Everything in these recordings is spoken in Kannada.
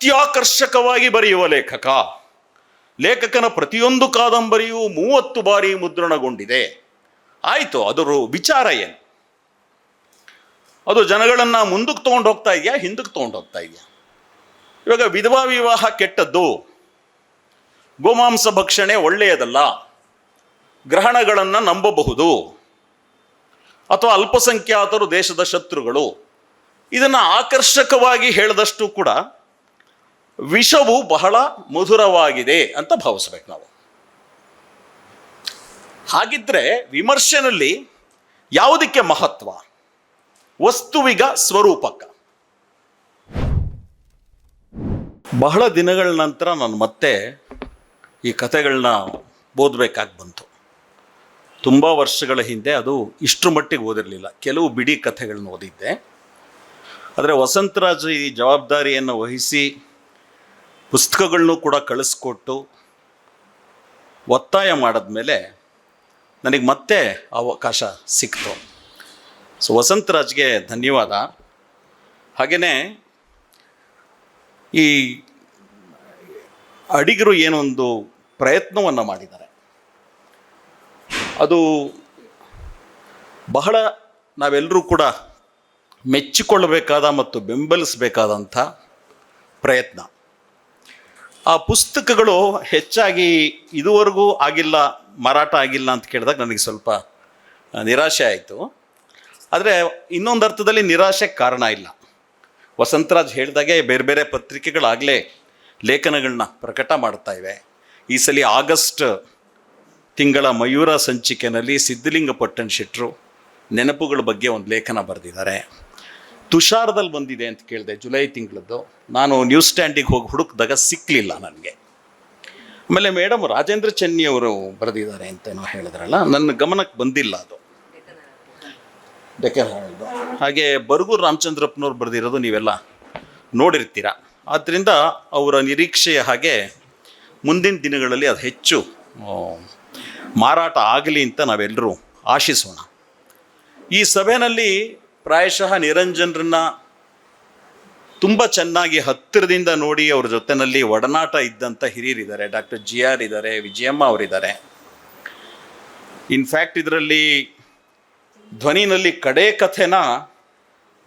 ಅತ್ಯಾಕರ್ಷಕವಾಗಿ ಬರೆಯುವ ಲೇಖಕ. ಲೇಖಕನ ಪ್ರತಿಯೊಂದು ಕಾದಂಬರಿಯೂ ಮೂವತ್ತು ಬಾರಿ ಮುದ್ರಣಗೊಂಡಿದೆ. ಆಯಿತು, ಅದರ ವಿಚಾರ ಏನು? ಅದು ಜನಗಳನ್ನ ಮುಂದಕ್ಕೆ ತೊಗೊಂಡು ಹೋಗ್ತಾ ಇದೆಯಾ, ಹಿಂದಕ್ಕೆ ತೊಗೊಂಡು ಹೋಗ್ತಾ ಇದೆಯಾ? ಇವಾಗ ವಿಧವಾ ವಿವಾಹ ಕೆಟ್ಟದ್ದು. ಗೋಮಾಂಸ ಭಕ್ಷಣೆ ಒಳ್ಳೆಯದಲ್ಲ. ಗ್ರಹಣಗಳನ್ನು ನಂಬಬಹುದು. ಅಥವಾ ಅಲ್ಪಸಂಖ್ಯಾತರು ದೇಶದ ಶತ್ರುಗಳು. ಇದನ್ನು ಆಕರ್ಷಕವಾಗಿ ಹೇಳಿದಷ್ಟು ಕೂಡ ವಿಷವು ಬಹಳ ಮಧುರವಾಗಿದೆ ಅಂತ ಭಾವಿಸ್ಬೇಕು ನಾವು. ಹಾಗಿದ್ರೆ ವಿಮರ್ಶೆನಲ್ಲಿ ಯಾವುದಕ್ಕೆ ಮಹತ್ವ? ವಸ್ತುವಿಗ ಸ್ವರೂಪಕ್ಕ. ಬಹಳ ದಿನಗಳ ನಂತರ ನಾನು ಮತ್ತೆ ಈ ಕಥೆಗಳನ್ನ ಓದಬೇಕಾಗಿ ಬಂತು. ತುಂಬ ವರ್ಷಗಳ ಹಿಂದೆ ಅದು ಇಷ್ಟರ ಮಟ್ಟಿಗೆ ಓದಿರಲಿಲ್ಲ. ಕೆಲವು ಬಿಡಿ ಕಥೆಗಳನ್ನ ಓದಿದ್ದೆ. ಆದರೆ ವಸಂತರಾಜ್ ಈ ಜವಾಬ್ದಾರಿಯನ್ನು ವಹಿಸಿ ಪುಸ್ತಕಗಳನ್ನು ಕೂಡ ಕಳಿಸ್ಕೊಟ್ಟು ಒತ್ತಾಯ ಮಾಡಿದ್ಮೇಲೆ ನನಗೆ ಮತ್ತೆ ಅವಕಾಶ ಸಿಕ್ತು. ಸೊ ವಸಂತರಾಜ್ಗೆ ಧನ್ಯವಾದ. ಹಾಗೆಯೇ ಈ ಅಡಿಗರು ಏನೊಂದು ಪ್ರಯತ್ನವನ್ನು ಮಾಡಿದ್ದಾರೆ. ಅದು ಬಹಳ ನಾವೆಲ್ಲರೂ ಕೂಡ ಮೆಚ್ಚಿಕೊಳ್ಳಬೇಕಾದ ಮತ್ತು ಬೆಂಬಲಿಸಬೇಕಾದಂಥ ಪ್ರಯತ್ನ. ಆ ಪುಸ್ತಕಗಳು ಹೆಚ್ಚಾಗಿ ಇದುವರೆಗೂ ಆಗಿಲ್ಲ, ಮಾರಾಟ ಆಗಿಲ್ಲ ಅಂತ ಕೇಳಿದಾಗ ನನಗೆ ಸ್ವಲ್ಪ ನಿರಾಶೆ ಆಯಿತು. ಆದರೆ ಇನ್ನೊಂದು ಅರ್ಥದಲ್ಲಿ ನಿರಾಶೆ ಕಾರಣ ಇಲ್ಲ. ವಸಂತರಾಜ್ ಹೇಳಿದಾಗೆ ಬೇರೆ ಬೇರೆ ಪತ್ರಿಕೆಗಳಾಗಲೇ ಲೇಖನಗಳನ್ನ ಪ್ರಕಟ ಮಾಡ್ತಾ ಇವೆ. ಈ ಸಲ ಆಗಸ್ಟ್ ತಿಂಗಳ ಮಯೂರ ಸಂಚಿಕೆಯಲ್ಲಿ ಸಿದ್ಧಲಿಂಗ ಪಟ್ಟಣ ಶೆಟ್ಟರು ನೆನಪುಗಳ ಬಗ್ಗೆ ಒಂದು ಲೇಖನ ಬರೆದಿದ್ದಾರೆ. ತುಷಾರದಲ್ಲಿ ಬಂದಿದೆ ಅಂತ ಕೇಳಿದೆ ಜುಲೈ ತಿಂಗಳದ್ದು. ನಾನು ನ್ಯೂಸ್ ಸ್ಟ್ಯಾಂಡಿಗೆ ಹೋಗಿ ಹುಡುಕಿದಾಗ ಸಿಕ್ಕಲಿಲ್ಲ ನನಗೆ. ಆಮೇಲೆ ಮೇಡಮ್ ರಾಜೇಂದ್ರ ಚೆನ್ನಿ ಅವರು ಬರೆದಿದ್ದಾರೆ ಅಂತೇನೋ ಹೇಳಿದ್ರಲ್ಲ, ನನ್ನ ಗಮನಕ್ಕೆ ಬಂದಿಲ್ಲ ಅದು. ಡೆಕರ್. ಹಾಗೆ ಬರಗೂರು ರಾಮಚಂದ್ರಪ್ಪನವ್ರು ಬರೆದಿರೋದು ನೀವೆಲ್ಲ ನೋಡಿರ್ತೀರ. ಆದ್ದರಿಂದ ಅವರ ನಿರೀಕ್ಷೆಯ ಹಾಗೆ ಮುಂದಿನ ದಿನಗಳಲ್ಲಿ ಅದು ಹೆಚ್ಚು ಮಾರಾಟ ಆಗಲಿ ಅಂತ ನಾವೆಲ್ಲರೂ ಆಶಿಸೋಣ. ಈ ಸಭೆಯಲ್ಲಿ ಪ್ರಾಯಶಃ ನಿರಂಜನರನ್ನ ತುಂಬ ಚೆನ್ನಾಗಿ ಹತ್ತಿರದಿಂದ ನೋಡಿ ಅವ್ರ ಜೊತೆನಲ್ಲಿ ಒಡನಾಟ ಇದ್ದಂಥ ಹಿರಿಯರಿದ್ದಾರೆ. ಡಾಕ್ಟರ್ ಜಿ ಆರ್ ಇದ್ದಾರೆ, ವಿಜಯಮ್ಮ ಅವರಿದ್ದಾರೆ. ಇನ್ಫ್ಯಾಕ್ಟ್ ಇದರಲ್ಲಿ ಧ್ವನಿನಲ್ಲಿ ಕಡೇ ಕಥೆನ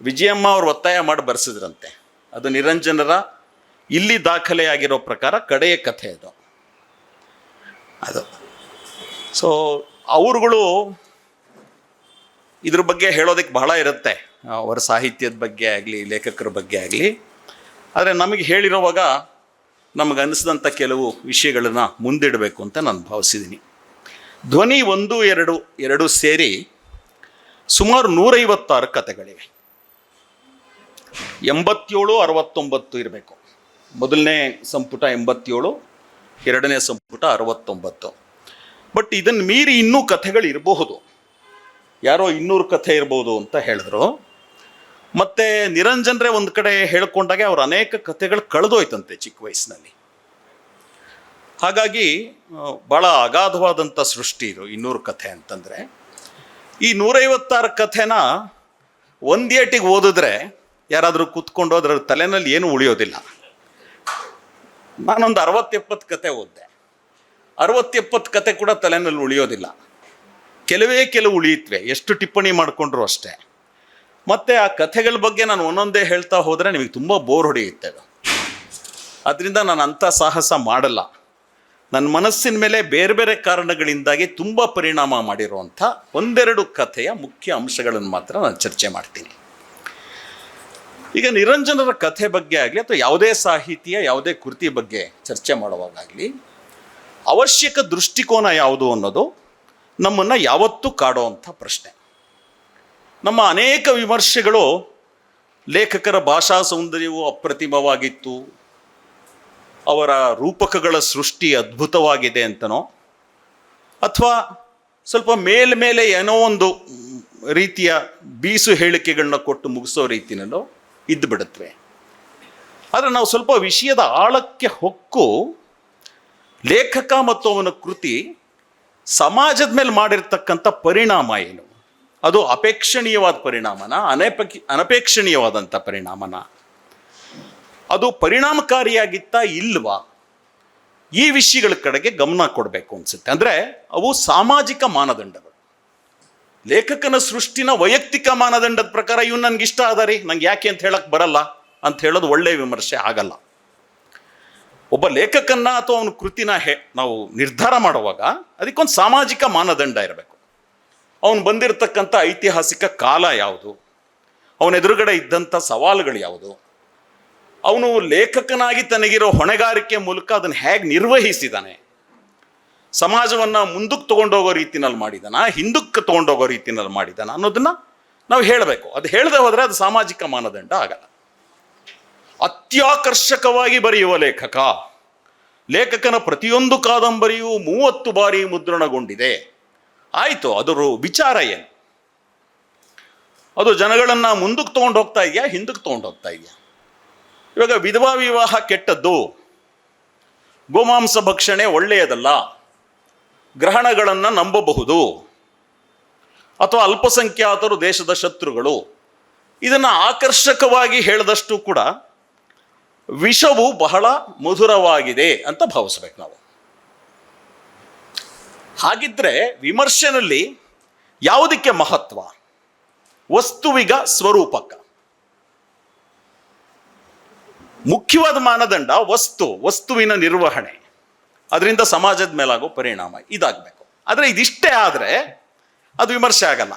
ವಿಜಯಮ್ಮ ಅವರು ಒತ್ತಾಯ ಮಾಡಿ ಬರ್ಸಿದ್ರಂತೆ. ಅದು ನಿರಂಜನರ ಇಲ್ಲಿ ದಾಖಲೆಯಾಗಿರೋ ಪ್ರಕಾರ ಕಡೆಯ ಕಥೆ ಅದು. ಅದು. ಸೊ ಅವರುಗಳು ಇದ್ರ ಬಗ್ಗೆ ಹೇಳೋದಕ್ಕೆ ಬಹಳ ಇರುತ್ತೆ. ಅವರ ಸಾಹಿತ್ಯದ ಬಗ್ಗೆ ಆಗಲಿ, ಲೇಖಕರ ಬಗ್ಗೆ ಆಗಲಿ. ಆದರೆ ನಮಗೆ ಹೇಳಿರೋವಾಗ ನಮಗೆ ಅನಿಸಿದಂಥ ಕೆಲವು ವಿಷಯಗಳನ್ನು ಮುಂದಿಡಬೇಕು ಅಂತ ನಾನು ಭಾವಿಸಿದ್ದೀನಿ ಧ್ವನಿ ಒಂದು, ಎರಡು ಎರಡು ಸೇರಿ ಸುಮಾರು ನೂರೈವತ್ತಾರು ಕಥೆಗಳಿವೆ. ಎಂಬತ್ತೇಳು, ಅರವತ್ತೊಂಬತ್ತು ಇರಬೇಕು. ಮೊದಲನೇ ಸಂಪುಟ ಎಂಬತ್ತೇಳು, ಎರಡನೇ ಸಂಪುಟ ಅರವತ್ತೊಂಬತ್ತು. ಬಟ್ ಇದನ್ನು ಮೀರಿ ಇನ್ನೂ ಕಥೆಗಳು ಇರಬಹುದು ಯಾರೋ ಇನ್ನೂರು ಕಥೆ ಇರ್ಬೋದು ಅಂತ ಹೇಳಿದ್ರು. ಮತ್ತೆ ನಿರಂಜನ್ರೆ ಒಂದು ಕಡೆ ಹೇಳ್ಕೊಂಡಾಗೆ ಅವ್ರ ಅನೇಕ ಕಥೆಗಳು ಕಳೆದೋಯ್ತಂತೆ ಚಿಕ್ಕ ವಯಸ್ಸಿನಲ್ಲಿ. ಹಾಗಾಗಿ ಭಾಳ ಅಗಾಧವಾದಂಥ ಸೃಷ್ಟಿ ಇದು ಇನ್ನೂರು ಕಥೆ ಅಂತಂದರೆ. ಈ ನೂರೈವತ್ತಾರು ಕಥೆನ ಒಂದೇಟಿಗೆ ಓದಿದ್ರೆ ಯಾರಾದರೂ ಕೂತ್ಕೊಂಡು ಅದರ ತಲೆನಲ್ಲಿ ಏನು ಉಳಿಯೋದಿಲ್ಲ. ನಾನೊಂದು ಅರವತ್ತೆಪ್ಪತ್ತು ಕತೆ ಓದಿದೆ. ಅರವತ್ತೆಪ್ಪತ್ತು ಕತೆ ಕೂಡ ತಲೆನಲ್ಲಿ ಉಳಿಯೋದಿಲ್ಲ. ಕೆಲವೇ ಕೆಲವು ಉಳಿಯುತ್ತವೆ ಎಷ್ಟು ಟಿಪ್ಪಣಿ ಮಾಡಿಕೊಂಡ್ರು ಅಷ್ಟೇ. ಮತ್ತು ಆ ಕಥೆಗಳ ಬಗ್ಗೆ ನಾನು ಒಂದೊಂದೇ ಹೇಳ್ತಾ ಹೋದರೆ ನಿಮಗೆ ತುಂಬ ಬೋರ್ ಹೊಡೆಯುತ್ತೆ ಅದು. ಅದರಿಂದ ನಾನು ಅಂಥ ಸಾಹಸ ಮಾಡಲ್ಲ. ನನ್ನ ಮನಸ್ಸಿನ ಮೇಲೆ ಬೇರೆ ಬೇರೆ ಕಾರಣಗಳಿಂದಾಗಿ ತುಂಬ ಪರಿಣಾಮ ಮಾಡಿರುವಂಥ ಒಂದೆರಡು ಕಥೆಯ ಮುಖ್ಯ ಅಂಶಗಳನ್ನು ಮಾತ್ರ ನಾನು ಚರ್ಚೆ ಮಾಡ್ತೀನಿ. ಈಗ ನಿರಂಜನರ ಕಥೆ ಬಗ್ಗೆ ಆಗಲಿ ಅಥವಾ ಯಾವುದೇ ಸಾಹಿತ್ಯ, ಯಾವುದೇ ಕೃತಿ ಬಗ್ಗೆ ಚರ್ಚೆ ಮಾಡುವಾಗಲಿ ಅವಶ್ಯಕ ದೃಷ್ಟಿಕೋನ ಯಾವುದು ಅನ್ನೋದು ನಮ್ಮನ್ನು ಯಾವತ್ತೂ ಕಾಡುವಂಥ ಪ್ರಶ್ನೆ. ನಮ್ಮ ಅನೇಕ ವಿಮರ್ಶೆಗಳು ಲೇಖಕರ ಭಾಷಾ ಸೌಂದರ್ಯವು ಅಪ್ರತಿಮವಾಗಿತ್ತು. ಅವರ ರೂಪಕಗಳ ಸೃಷ್ಟಿ ಅದ್ಭುತವಾಗಿದೆ ಅಂತನೋ? ಅಥವಾ ಸ್ವಲ್ಪ ಮೇಲ್ಮೇಲೆ ಏನೋ ಒಂದು ರೀತಿಯ ಬೀಸು ಹೇಳಿಕೆಗಳನ್ನ ಕೊಟ್ಟು ಮುಗಿಸೋ ರೀತಿಯಲ್ಲೋ ಇದ್ದು ಬಿಡುತ್ತವೆ ಆದರೆ ನಾವು ಸ್ವಲ್ಪ ವಿಷಯದ ಆಳಕ್ಕೆ ಹೊಕ್ಕು ಲೇಖಕ ಮತ್ತು ಅವನ ಕೃತಿ ಸಮಾಜದ ಮೇಲೆ ಮಾಡಿರ್ತಕ್ಕಂಥ ಪರಿಣಾಮ ಏನು? ಅದು ಅಪೇಕ್ಷಣೀಯವಾದ ಪರಿಣಾಮನ? ಅನಪೇಕ್ಷ, ಅನಪೇಕ್ಷಣೀಯವಾದಂಥ ಪರಿಣಾಮನ? ಅದು ಪರಿಣಾಮಕಾರಿಯಾಗಿತ್ತಾ ಇಲ್ವಾ? ಈ ವಿಷಯಗಳ ಕಡೆಗೆ ಗಮನ ಕೊಡಬೇಕು ಅನ್ಸುತ್ತೆ. ಅಂದರೆ ಅವು ಸಾಮಾಜಿಕ ಮಾನದಂಡಗಳು. ಲೇಖಕನ ಸೃಷ್ಟಿನ ವೈಯಕ್ತಿಕ ಮಾನದಂಡದ ಪ್ರಕಾರ ಇವ್ ನನ್ಗೆ ಇಷ್ಟ ಅದ ರೀ. ನಂಗೆ ಯಾಕೆ ಅಂತ ಹೇಳಕ್ಕೆ ಬರಲ್ಲ. ಅಂತ ಹೇಳೋದು ಒಳ್ಳೆಯ ವಿಮರ್ಶೆ ಆಗಲ್ಲ. ಒಬ್ಬ ಲೇಖಕನ್ನ ಅಥವಾ ಅವನ ಕೃತಿನ ಹೇ, ನಾವು ನಿರ್ಧಾರ ಮಾಡುವಾಗ ಅದಕ್ಕೊಂದು ಸಾಮಾಜಿಕ ಮಾನದಂಡ ಇರಬೇಕು. ಅವನು ಬಂದಿರತಕ್ಕಂಥ ಐತಿಹಾಸಿಕ ಕಾಲ ಯಾವುದು? ಅವನ ಎದುರುಗಡೆ ಇದ್ದಂಥ ಸವಾಲುಗಳು ಯಾವುದು? ಅವನು ಲೇಖಕನಾಗಿ ತನಗಿರೋ ಹೊಣೆಗಾರಿಕೆ ಮೂಲಕ ಅದನ್ನು ಹೇಗೆ ನಿರ್ವಹಿಸಿದಾನೆ? ಸಮಾಜವನ್ನು ಮುಂದಕ್ಕೆ ತೊಗೊಂಡೋಗೋ ರೀತಿನಲ್ಲಿ ಮಾಡಿದಾನ? ಹಿಂದಕ್ಕೆ ತೊಗೊಂಡೋಗೋ ರೀತಿನಲ್ಲಿ ಮಾಡಿದಾನ ಅನ್ನೋದನ್ನು ನಾವು ಹೇಳಬೇಕು. ಅದು ಹೇಳದೆ ಹೋದರೆ ಅದು ಸಾಮಾಜಿಕ ಮಾನದಂಡ ಆಗಲ್ಲ. ಅತ್ಯಾಕರ್ಷಕವಾಗಿ ಬರೆಯುವ ಲೇಖಕ. ಲೇಖಕನ ಪ್ರತಿಯೊಂದು ಕಾದಂಬರಿಯೂ ಮೂವತ್ತು ಬಾರಿ ಮುದ್ರಣಗೊಂಡಿದೆ. ಆಯಿತು, ಅದರ ವಿಚಾರ ಏನು? ಅದು ಜನಗಳನ್ನು ಮುಂದಕ್ಕೆ ತೊಗೊಂಡು ಹೋಗ್ತಾ ಇದೆಯಾ, ಹಿಂದಕ್ಕೆ ತೊಗೊಂಡು ಹೋಗ್ತಾ ಇದೆಯಾ? ಇವಾಗ ವಿಧವಾ ವಿವಾಹ ಕೆಟ್ಟದ್ದು, ಗೋಮಾಂಸ ಭಕ್ಷಣೆ ಒಳ್ಳೆಯದಲ್ಲ, ಗ್ರಹಣಗಳನ್ನು ನಂಬಬಹುದು, ಅಥವಾ ಅಲ್ಪಸಂಖ್ಯಾತರು ದೇಶದ ಶತ್ರುಗಳು, ಇದನ್ನು ಆಕರ್ಷಕವಾಗಿ ಹೇಳಿದಷ್ಟು ಕೂಡ ವಿಷವು ಬಹಳ ಮಧುರವಾಗಿದೆ ಅಂತ ಭಾವಿಸ್ಬೇಕು ನಾವು. ಹಾಗಿದ್ರೆ ವಿಮರ್ಶೆನಲ್ಲಿ ಯಾವುದಕ್ಕೆ ಮಹತ್ವ? ವಸ್ತುವಿಗ ಸ್ವರೂಪಕ್ಕ ಮುಖ್ಯವಾದ ಮಾನದಂಡ ವಸ್ತು, ವಸ್ತುವಿನ ನಿರ್ವಹಣೆ. ಅದರಿಂದ ಸಮಾಜದ ಮೇಲಾಗೋ ಪರಿಣಾಮ ಇದಾಗಬೇಕು. ಆದರೆ ಇದಿಷ್ಟೇ ಆದರೆ ಅದು ವಿಮರ್ಶೆ ಆಗಲ್ಲ.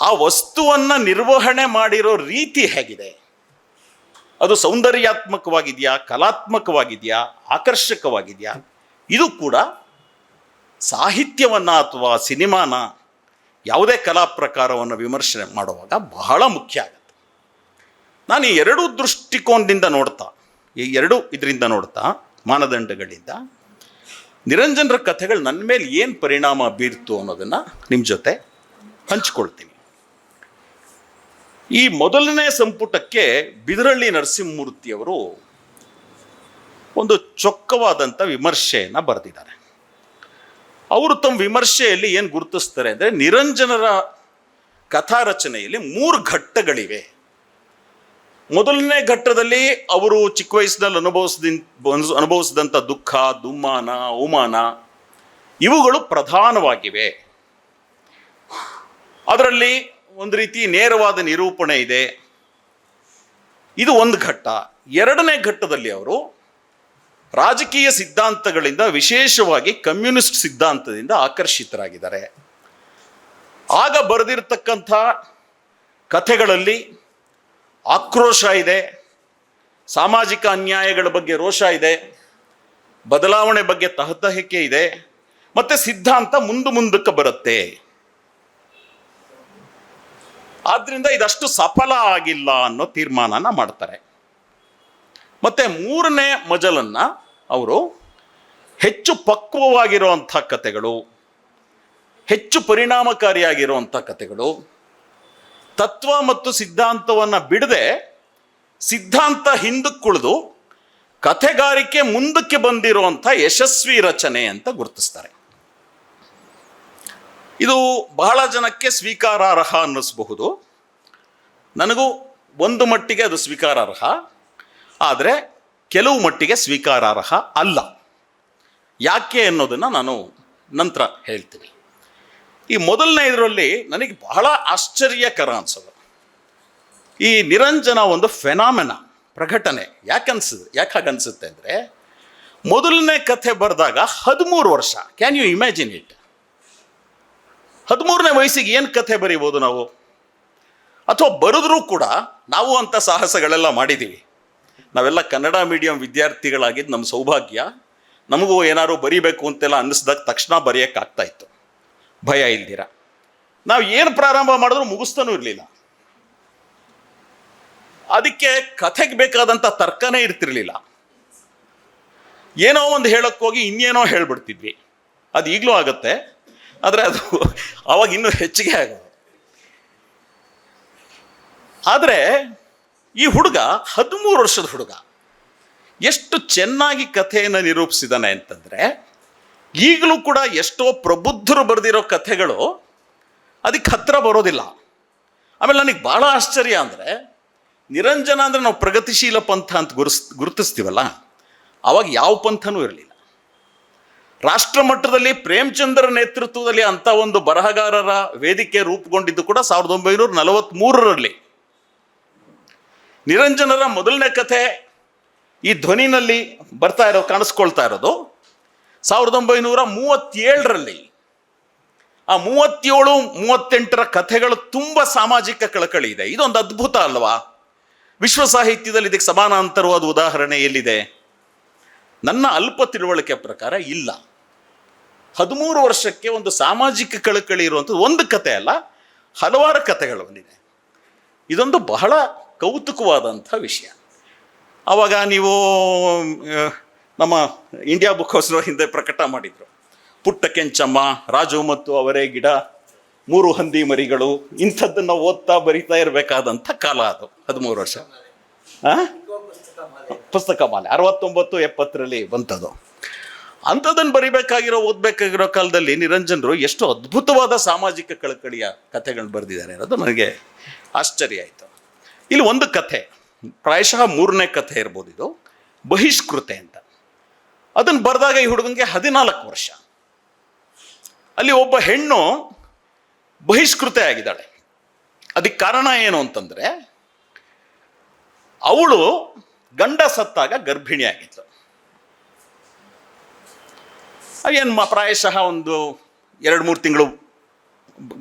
ಆ ವಸ್ತುವನ್ನು ನಿರ್ವಹಣೆ ಮಾಡಿರೋ ರೀತಿ ಹೇಗಿದೆ? ಅದು ಸೌಂದರ್ಯಾತ್ಮಕವಾಗಿದೆಯಾ, ಕಲಾತ್ಮಕವಾಗಿದೆಯಾ, ಆಕರ್ಷಕವಾಗಿದೆಯಾ? ಇದು ಕೂಡ ಸಾಹಿತ್ಯವನ್ನು ಅಥವಾ ಸಿನಿಮಾನ ಯಾವುದೇ ಕಲಾ ಪ್ರಕಾರವನ್ನು ವಿಮರ್ಶೆ ಮಾಡುವಾಗ ಬಹಳ ಮುಖ್ಯ ಆಗುತ್ತೆ. ನಾನು ಎರಡೂ ದೃಷ್ಟಿಕೋನದಿಂದ ನೋಡ್ತಾ, ಈ ಎರಡೂ ಇದರಿಂದ ನೋಡ್ತಾ, ಮಾನದಂಡಗಳಿಂದ ನಿರಂಜನರ ಕಥೆಗಳು ನನ್ನ ಮೇಲೆ ಏನು ಪರಿಣಾಮ ಬೀರ್ತು ಅನ್ನೋದನ್ನು ನಿಮ್ಮ ಜೊತೆ ಹಂಚ್ಕೊಳ್ತೀನಿ. ಈ ಮೊದಲನೇ ಸಂಪುಟಕ್ಕೆ ಬಿದರಳ್ಳಿ ನರಸಿಂಹಮೂರ್ತಿಯವರು ಒಂದು ಚೊಕ್ಕವಾದಂಥ ವಿಮರ್ಶೆಯನ್ನು ಬರೆದಿದ್ದಾರೆ. ಅವರು ತಮ್ಮ ವಿಮರ್ಶೆಯಲ್ಲಿ ಏನು ಗುರುತಿಸ್ತಾರೆ ಅಂದರೆ ನಿರಂಜನರ ಕಥಾ ರಚನೆಯಲ್ಲಿ ಮೂರು ಘಟ್ಟಗಳಿವೆ. ಮೊದಲನೇ ಘಟ್ಟದಲ್ಲಿ ಅವರು ಚಿಕ್ಕ ವಯಸ್ಸಿನಲ್ಲಿ ಅನುಭವಿಸಿದ ಅನುಭವಿಸಿದಂಥ ದುಃಖ, ದುಮ್ಮಾನ, ಅವಮಾನ ಇವುಗಳು ಪ್ರಧಾನವಾಗಿವೆ. ಅದರಲ್ಲಿ ಒಂದು ರೀತಿ ನೇರವಾದ ನಿರೂಪಣೆ ಇದೆ. ಇದು ಒಂದು ಘಟ್ಟ. ಎರಡನೇ ಘಟ್ಟದಲ್ಲಿ ಅವರು ರಾಜಕೀಯ ಸಿದ್ಧಾಂತಗಳಿಂದ ವಿಶೇಷವಾಗಿ ಕಮ್ಯುನಿಸ್ಟ್ ಸಿದ್ಧಾಂತದಿಂದ ಆಕರ್ಷಿತರಾಗಿದ್ದಾರೆ. ಆಗ ಬರೆದಿರತಕ್ಕಂಥ ಕಥೆಗಳಲ್ಲಿ ಆಕ್ರೋಶ ಇದೆ, ಸಾಮಾಜಿಕ ಅನ್ಯಾಯಗಳ ಬಗ್ಗೆ ರೋಷ ಇದೆ, ಬದಲಾವಣೆ ಬಗ್ಗೆ ತಹತಹಿಕೆ ಇದೆ, ಮತ್ತೆ ಸಿದ್ಧಾಂತ ಮುಂದು ಮುಂದಕ್ಕೆ ಬರುತ್ತೆ. ಆದ್ರಿಂದ ಇದಷ್ಟು ಸಫಲ ಆಗಿಲ್ಲ ಅನ್ನೋ ತೀರ್ಮಾನನ ಮಾಡ್ತಾರೆ. ಮತ್ತೆ ಮೂರನೇ ಮಜಲನ್ನ ಅವರು ಹೆಚ್ಚು ಪಕ್ವವಾಗಿರುವಂಥ ಕಥೆಗಳು, ಹೆಚ್ಚು ಪರಿಣಾಮಕಾರಿಯಾಗಿರುವಂಥ ಕಥೆಗಳು, ತತ್ವ ಮತ್ತು ಸಿದ್ಧಾಂತವನ್ನು ಬಿಡದೆ ಸಿದ್ಧಾಂತ ಹಿಂದಕ್ಕುಳಿದು ಕಥೆಗಾರಿಕೆ ಮುಂದಕ್ಕೆ ಬಂದಿರುವಂಥ ಯಶಸ್ವಿ ರಚನೆ ಅಂತ ಗುರುತಿಸ್ತಾರೆ. ಇದು ಬಹಳ ಜನಕ್ಕೆ ಸ್ವೀಕಾರಾರ್ಹ ಅನ್ನಿಸ್ಬಹುದು. ನನಗೂ ಒಂದು ಮಟ್ಟಿಗೆ ಅದು ಸ್ವೀಕಾರಾರ್ಹ, ಆದರೆ ಕೆಲವು ಮಟ್ಟಿಗೆ ಸ್ವೀಕಾರಾರ್ಹ ಅಲ್ಲ. ಯಾಕೆ ಅನ್ನೋದನ್ನು ನಾನು ನಂತರ ಹೇಳ್ತೀನಿ. ಈ ಮೊದಲನೇ ಇದರಲ್ಲಿ ನನಗೆ ಬಹಳ ಆಶ್ಚರ್ಯಕರ ಅನ್ಸೋದು. ಈ ನಿರಂಜನ ಒಂದು ಫೆನಾಮೆನ ಪ್ರಕಟಣೆ ಯಾಕೆ ಅನ್ಸದು ಯಾಕೆ ಹಾಗನ್ಸುತ್ತೆ ಅಂದರೆ, ಮೊದಲನೇ ಕಥೆ ಬರೆದಾಗ ಹದಿಮೂರು ವರ್ಷ ಕ್ಯಾನ್ ಯು ಇಮ್ಯಾಜಿನ್ ಇಟ್ ಹದಿಮೂರನೇ ವಯಸ್ಸಿಗೆ ಏನು ಕಥೆ ಬರೀಬೋದು ನಾವು? ಅಥವಾ ಬರೆದ್ರೂ ಕೂಡ ನಾವು ಅಂಥ ಸಾಹಸಗಳೆಲ್ಲ ಮಾಡಿದ್ದೀವಿ ನಾವೆಲ್ಲ ಕನ್ನಡ ಮೀಡಿಯಂ ವಿದ್ಯಾರ್ಥಿಗಳಾಗಿದ್ದು ನಮ್ಮ ಸೌಭಾಗ್ಯ. ನಮಗೂ ಏನಾದ್ರು ಬರೀಬೇಕು ಅಂತೆಲ್ಲ ಅನ್ನಿಸ್ದಾಗ ತಕ್ಷಣ ಬರೆಯೋಕ್ಕಾಗ್ತಾ ಇತ್ತು. ಭಯ ಇಲ್ದಿರ. ನಾವು ಏನು ಪ್ರಾರಂಭ ಮಾಡಿದ್ರು ಮುಗಿಸ್ತಾನೂ ಇರಲಿಲ್ಲ. ಅದಕ್ಕೆ ಕಥೆಗೆ ಬೇಕಾದಂಥ ತರ್ಕನೇ ಇರ್ತಿರ್ಲಿಲ್ಲ. ಏನೋ ಒಂದು ಹೇಳೋಕ್ಕೋಗಿ ಇನ್ನೇನೋ ಹೇಳ್ಬಿಡ್ತಿದ್ವಿ. ಅದು ಈಗಲೂ ಆಗುತ್ತೆ. ಆದರೆ ಅದು ಅವಾಗ ಇನ್ನೂ ಹೆಚ್ಚಿಗೆ ಆಗೋದು. ಆದರೆ ಈ ಹುಡುಗ ಹದಿಮೂರು ವರ್ಷದ ಹುಡುಗ. ಎಷ್ಟು ಚೆನ್ನಾಗಿ ಕಥೆಯನ್ನು ನಿರೂಪಿಸಿದಾನೆ ಅಂತಂದರೆ ಈಗಲೂ ಕೂಡ ಎಷ್ಟೋ ಪ್ರಬುದ್ಧರು ಬರೆದಿರೋ ಕಥೆಗಳು ಅದಕ್ಕೆ ಹತ್ತಿರ ಬರೋದಿಲ್ಲ. ಆಮೇಲೆ ನನಗೆ ಭಾಳ ಆಶ್ಚರ್ಯ ಅಂದರೆ ನಿರಂಜನ ಅಂದರೆ ನಾವು ಪ್ರಗತಿಶೀಲ ಪಂಥ ಅಂತ ಗುರುಸ್, ಗುರುತಿಸ್ತೀವಲ್ಲ? ಅವಾಗ ಯಾವ ಪಂಥನೂ ಇರಲಿಲ್ಲ. ರಾಷ್ಟ್ರ ಮಟ್ಟದಲ್ಲಿ ಪ್ರೇಮಚಂದ್ರ ನೇತೃತ್ವದಲ್ಲಿ ಅಂತ ಒಂದು ಬರಹಗಾರರ ವೇದಿಕೆ ರೂಪುಗೊಂಡಿದ್ದು ಕೂಡ ಸಾವಿರದ ಒಂಬೈನೂರ ನಲವತ್ತ್ಮೂರರಲ್ಲಿ ನಿರಂಜನರ ಮೊದಲನೇ ಕಥೆ ಈ ಧ್ವನಿನಲ್ಲಿ ಬರ್ತಾ ಇರೋ, ಕಾಣಿಸ್ಕೊಳ್ತಾ ಇರೋದು. ಸಾವಿರದ ಒಂಬೈನೂರ ಮೂವತ್ತೇಳರಲ್ಲಿ. ಆ ಮೂವತ್ತೇಳು, ಮೂವತ್ತೆಂಟರ ಕಥೆಗಳು ತುಂಬ ಸಾಮಾಜಿಕ ಕಳಕಳಿ ಇದೆ. ಇದೊಂದು ಅದ್ಭುತ ಅಲ್ವಾ? ವಿಶ್ವ ಸಾಹಿತ್ಯದಲ್ಲಿ ಇದಕ್ಕೆ ಸಮಾನಾಂತರವಾದ ಉದಾಹರಣೆ ಎಲ್ಲಿದೆ? ನನ್ನ ಅಲ್ಪ ತಿಳುವಳಿಕೆ ಪ್ರಕಾರ ಇಲ್ಲ. ಹದಿಮೂರು ವರ್ಷಕ್ಕೆ ಒಂದು ಸಾಮಾಜಿಕ ಕಳಕಳಿ ಇರುವಂಥದ್ದು ಒಂದು ಕತೆ ಅಲ್ಲ, ಹಲವಾರು ಕಥೆಗಳು ಬಂದಿದೆ. ಇದೊಂದು ಬಹಳ ಕೌತುಕವಾದಂಥ ವಿಷಯ. ಆವಾಗ ನೀವು ನಮ್ಮ ಇಂಡಿಯಾ ಬುಕ್ ಹೌಸ್ನ ಹಿಂದೆ ಪ್ರಕಟ ಮಾಡಿದರು. ಪುಟ್ಟ ಕೆಂಚಮ್ಮ, ರಾಜು ಮತ್ತು ಅವರೇ ಗಿಡ, ಮೂರು ಹಂದಿ ಮರಿಗಳು, ಇಂಥದ್ದನ್ನು ಓದ್ತಾ ಬರಿತಾ ಇರಬೇಕಾದಂಥ ಕಾಲ ಅದು, ಹದಿಮೂರು ವರ್ಷ? ಪುಸ್ತಕ ಮಾಲೆ. ಅರವತ್ತೊಂಬತ್ತು ಎಪ್ಪತ್ತರಲ್ಲಿ ಬಂತದು. ಅಂಥದ್ದನ್ನು ಬರಿಬೇಕಾಗಿರೋ, ಓದಬೇಕಾಗಿರೋ ಕಾಲದಲ್ಲಿ ನಿರಂಜನರು ಎಷ್ಟು ಅದ್ಭುತವಾದ ಸಾಮಾಜಿಕ ಕಳಕಳಿಯ ಕಥೆಗಳನ್ನ ಬರೆದಿದ್ದಾರೆ ಅನ್ನೋದು ನನಗೆ ಆಶ್ಚರ್ಯ ಆಯಿತು. ಇಲ್ಲಿ ಒಂದು ಕಥೆ, ಪ್ರಾಯಶಃ ಮೂರನೇ ಕಥೆ ಇರ್ಬೋದು ಇದು, ಬಹಿಷ್ಕೃತೆ ಅಂತ. ಅದನ್ನು ಬರೆದಾಗ ಈ ಹುಡುಗನಿಗೆ ಹದಿನಾಲ್ಕು ವರ್ಷ. ಅಲ್ಲಿ ಒಬ್ಬ ಹೆಣ್ಣು ಬಹಿಷ್ಕೃತೆ ಆಗಿದ್ದಾಳೆ. ಅದಕ್ಕೆ ಕಾರಣ ಏನು ಅಂತಂದರೆ, ಅವಳು ಗಂಡ ಸತ್ತಾಗ ಗರ್ಭಿಣಿ ಆಗಿದ್ಲು ಏನು ಪ್ರಾಯಶಃ ಒಂದು ಎರಡು ಮೂರು ತಿಂಗಳು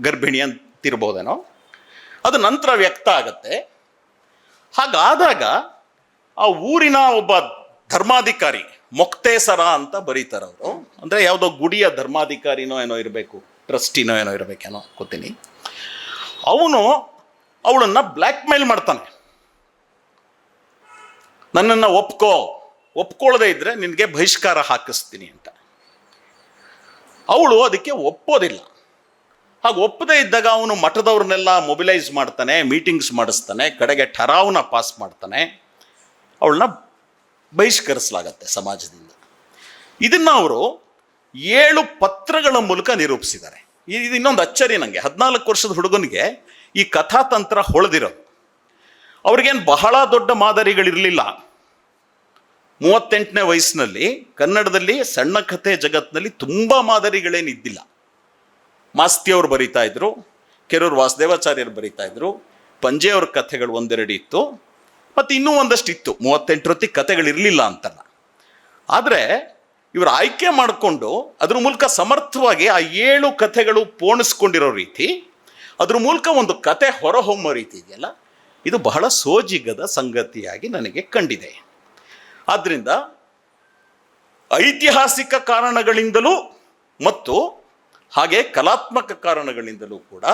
ಗರ್ಭಿಣಿ ಅಂತಿರ್ಬೋದೇನೋ? ಅದು ನಂತರ ವ್ಯಕ್ತ ಆಗತ್ತೆ. ಹಾಗಾದಾಗ ಆ ಊರಿನ ಒಬ್ಬ ಧರ್ಮಾಧಿಕಾರಿ, ಮೊಕ್ತೇಸರ ಅಂತ ಬರೀತಾರೆ ಅವರು. ಅಂದರೆ ಯಾವುದೋ ಗುಡಿಯ ಧರ್ಮಾಧಿಕಾರಿನೋ ಏನೋ ಇರಬೇಕು, ಟ್ರಸ್ಟಿನೋ ಏನೋ ಇರಬೇಕೇನೋ ಗೊತ್ತೀನಿ. ಅವನು ಅವಳನ್ನು ಬ್ಲ್ಯಾಕ್ ಮೇಲ್ ಮಾಡ್ತಾನೆ. ನನ್ನನ್ನು ಒಪ್ಕೋ ಒಪ್ಕೊಳ್ಳದೆ ಇದ್ದರೆ ನಿನಗೆ ಬಹಿಷ್ಕಾರ ಹಾಕಿಸ್ತೀನಿ ಅಂತ. ಅವಳು ಅದಕ್ಕೆ ಒಪ್ಪೋದಿಲ್ಲ. ಹಾಗೆ ಒಪ್ಪದೇ ಇದ್ದಾಗ ಅವನು ಮಠದವ್ರನ್ನೆಲ್ಲ ಮೊಬಿಲೈಸ್ ಮಾಡ್ತಾನೆ ಮೀಟಿಂಗ್ಸ್ ಮಾಡಿಸ್ತಾನೆ, ಕಡೆಗೆ ಠರಾವನ್ನ ಪಾಸ್ ಮಾಡ್ತಾನೆ. ಅವಳನ್ನ ಬಹಿಷ್ಕರಿಸಲಾಗತ್ತೆ ಸಮಾಜದಿಂದ. ಇದನ್ನು ಅವರು ಏಳು ಪತ್ರಗಳ ಮೂಲಕ ನಿರೂಪಿಸಿದ್ದಾರೆ. ಇದು ಇನ್ನೊಂದು ಅಚ್ಚರಿ ನನಗೆ ಹದಿನಾಲ್ಕು ವರ್ಷದ ಹುಡುಗನಿಗೆ ಈ ಕಥಾತಂತ್ರ ಹೊಳೆದಿರೋದು. ಅವ್ರಿಗೇನು ಬಹಳ ದೊಡ್ಡ ಮಾದರಿಗಳಿರಲಿಲ್ಲ. ಮೂವತ್ತೆಂಟನೇ ವಯಸ್ಸಿನಲ್ಲಿ ಕನ್ನಡದಲ್ಲಿ ಸಣ್ಣ ಕಥೆ ಜಗತ್ತಿನಲ್ಲಿ ತುಂಬ ಮಾದರಿಗಳೇನಿದ್ದಿಲ್ಲ ಮಾಸ್ತಿಯವರು ಬರೀತಾ ಇದ್ರು, ಕೆರೂರು ವಾಸುದೇವಾಚಾರ್ಯರು ಬರೀತಾ ಇದ್ರು ಪಂಜೆಯವ್ರ ಕಥೆಗಳು ಒಂದೆರಡು ಇತ್ತು, ಮತ್ತು ಇನ್ನೂ ಒಂದಷ್ಟು ಇತ್ತು ಮೂವತ್ತೆಂಟರೊತ್ತಿ ಕಥೆಗಳಿರಲಿಲ್ಲ ಅಂತಲ್ಲ. ಆದರೆ ಇವರು ಆಯ್ಕೆ ಮಾಡಿಕೊಂಡು ಅದ್ರ ಮೂಲಕ ಸಮರ್ಥವಾಗಿ ಆ ಏಳು ಕಥೆಗಳು ಪೋಣಿಸ್ಕೊಂಡಿರೋ ರೀತಿ, ಅದ್ರ ಮೂಲಕ ಒಂದು ಕತೆ ಹೊರಹೊಮ್ಮೋ ರೀತಿ ಇದೆಯಲ್ಲ, ಇದು ಬಹಳ ಸೋಜಿಗದ ಸಂಗತಿಯಾಗಿ ನನಗೆ ಕಂಡಿದೆ. ಆದ್ದರಿಂದ ಐತಿಹಾಸಿಕ ಕಾರಣಗಳಿಂದಲೂ ಮತ್ತು ಹಾಗೆ ಕಲಾತ್ಮಕ ಕಾರಣಗಳಿಂದಲೂ ಕೂಡ